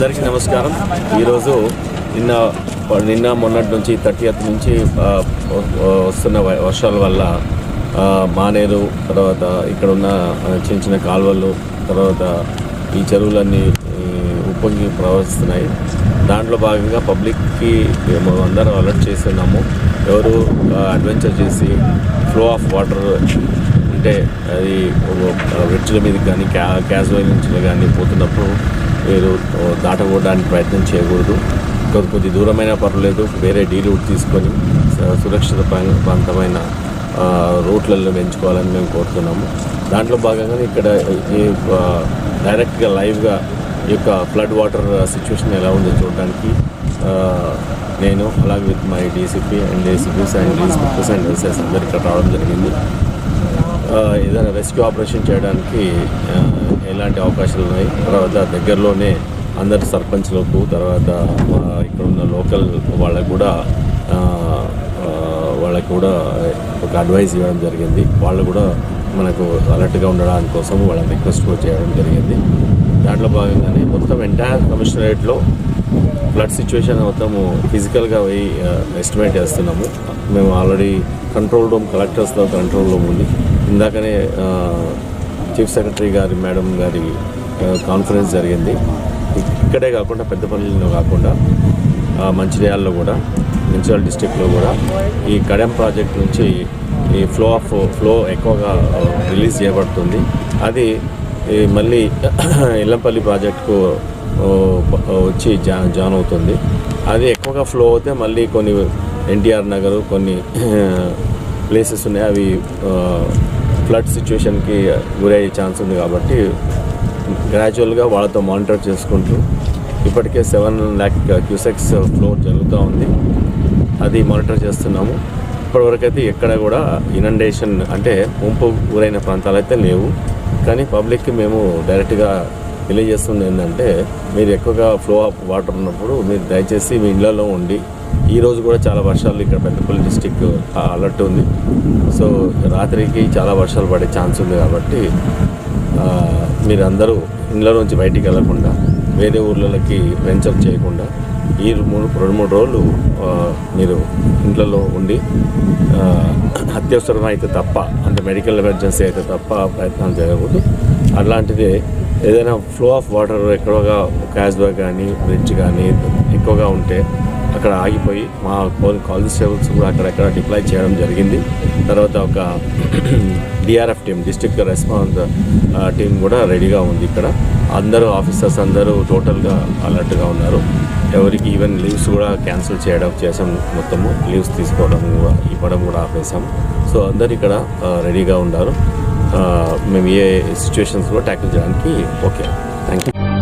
అందరికీ నమస్కారం. ఈరోజు నిన్న నిన్న మొన్నటి నుంచి థర్టీయత్ నుంచి వస్తున్న వ- వర్షాల వల్ల మానేరు తర్వాత ఇక్కడ ఉన్న చిన్న చిన్న కాలువలు తర్వాత ఈ చెరువులన్నీ ఉప్పొంగి ప్రవహిస్తున్నాయి. దాంట్లో భాగంగా పబ్లిక్కి మేము అందరం అలర్ట్ చేస్తున్నాము. ఎవరు అడ్వెంచర్ చేసి ఫ్లో ఆఫ్ వాటర్ అంటే అది బ్రిడ్జ్ల మీద కానీ క్యా క్యాజువల్ నుంచి కానీ పోతున్నప్పుడు మీరు దాటకూడడానికి ప్రయత్నం చేయకూడదు. కొద్ది కొద్ది పర్వాలేదు వేరే డీ రూట్ తీసుకొని సురక్షిత ప్రాంతమైన రూట్లలో పెంచుకోవాలని మేము కోరుతున్నాము. దాంట్లో భాగంగానే ఇక్కడ ఈ డైరెక్ట్గా లైవ్గా ఈ యొక్క ఫ్లడ్ వాటర్ సిచ్యువేషన్ ఎలా ఉందో చూడడానికి నేను అలాగే with my DCP and DCPs and DCPs and SS అందరు ఇక్కడ రావడం జరిగింది. ఏదైనా రెస్క్యూ ఆపరేషన్ చేయడానికి ఇలాంటి అవకాశాలు ఉన్నాయి. తర్వాత దగ్గరలోనే అందరి సర్పంచ్లకు తర్వాత ఇక్కడ ఉన్న లోకల్ వాళ్ళకు కూడా వాళ్ళకు కూడా ఒక అడ్వైస్ ఇవ్వడం జరిగింది. వాళ్ళు కూడా మనకు అలర్ట్గా ఉండడానికి కోసం వాళ్ళని రిక్వెస్ట్ కూడా చేయడం జరిగింది. దాంట్లో భాగంగానే మొత్తం ఎంటైర్ కమిషనరేట్లో ఫ్లడ్ సిచ్యువేషన్ మొత్తము ఫిజికల్గా పోయి ఎస్టిమేట్ చేస్తున్నాము. మేము ఆల్రెడీ కంట్రోల్ రూమ్ కలెక్టర్స్లో కంట్రోల్ రూమ్ ఉంది. ఇందాకనే చీఫ్ సెక్రటరీ గారి మేడం గారి కాన్ఫరెన్స్ జరిగింది. ఇక్కడే కాకుండా పెద్దపల్లిలో కాకుండా మంచిర్యాలలో కూడా మున్సిపల్ డిస్టిక్లో కూడా ఈ కడెం ప్రాజెక్ట్ నుంచి ఈ ఫ్లో ఆఫ్ ఫ్లో ఎక్కువగా రిలీజ్ చేయబడుతుంది. అది మళ్ళీ ఇల్లంపల్లి ప్రాజెక్టుకు వచ్చి జా జాన్ అవుతుంది. అది ఎక్కువగా ఫ్లో అవుతే మళ్ళీ కొన్ని ఎన్టీఆర్ నగరు కొన్ని ప్లేసెస్ ఉన్నాయి. అవి ఫ్లడ్ సిచ్యువేషన్కి గురయ్యే ఛాన్స్ ఉంది కాబట్టి గ్రాడ్యువల్గా వాళ్ళతో మానిటర్ చేసుకుంటూ ఇప్పటికే సెవెన్ ల్యాక్ క్యూసెక్స్ ఫ్లో జరుగుతూ ఉంది. అది మానిటర్ చేస్తున్నాము. ఇప్పటివరకు అయితే ఎక్కడ కూడా ఇనండేషన్ అంటే ముంపు గురైన ప్రాంతాలు అయితే లేవు. కానీ పబ్లిక్కి మేము డైరెక్ట్గా తెలియజేస్తుంది ఏంటంటే మీరు ఎక్కువగా ఫ్లో ఆఫ్ వాటర్ ఉన్నప్పుడు మీరు దయచేసి మీ ఇళ్ళలో ఉండి ఈరోజు కూడా చాలా వర్షాలు ఇక్కడ పెద్దపల్లి డిస్టిక్ అలర్ట్ ఉంది. సో రాత్రికి చాలా వర్షాలు పడే ఛాన్స్ ఉంది కాబట్టి మీరందరూ ఇంట్లో నుంచి బయటికి వెళ్ళకుండా వేరే ఊర్లకి వెంచర్ చేయకుండా ఈ మూడు రెండు మూడు రోజులు మీరు ఇంట్లో ఉండి అత్యవసరం అయితే తప్ప అంటే మెడికల్ ఎమర్జెన్సీ అయితే తప్ప ప్రయత్నం చేయకూడదు. అట్లాంటిది ఏదైనా ఫ్లో ఆఫ్ వాటర్ ఎక్కువగా క్యాజ్వా కానీ బ్రిడ్జ్ కానీ ఎక్కువగా ఉంటే అక్కడ ఆగిపోయి మా కానిస్టేబుల్స్ కూడా అక్కడక్కడ డిప్లాయ్ చేయడం జరిగింది. తర్వాత ఒక DRF team district response team కూడా రెడీగా ఉంది ఇక్కడ. అందరూ ఆఫీసర్స్ అందరూ టోటల్గా అలర్ట్గా ఉన్నారు. ఎవరికి ఈవెన్ లీవ్స్ కూడా క్యాన్సిల్ చేయడం చేసాం మొత్తము. లీవ్స్ తీసుకోవడం కూడా ఇవ్వడం కూడా ఆపేసాం. సో అందరు ఇక్కడ రెడీగా ఉన్నారు. మేము ఏ సిచ్యువేషన్స్ కూడా ట్యాకిల్ చేయడానికి ఓకే. Thank you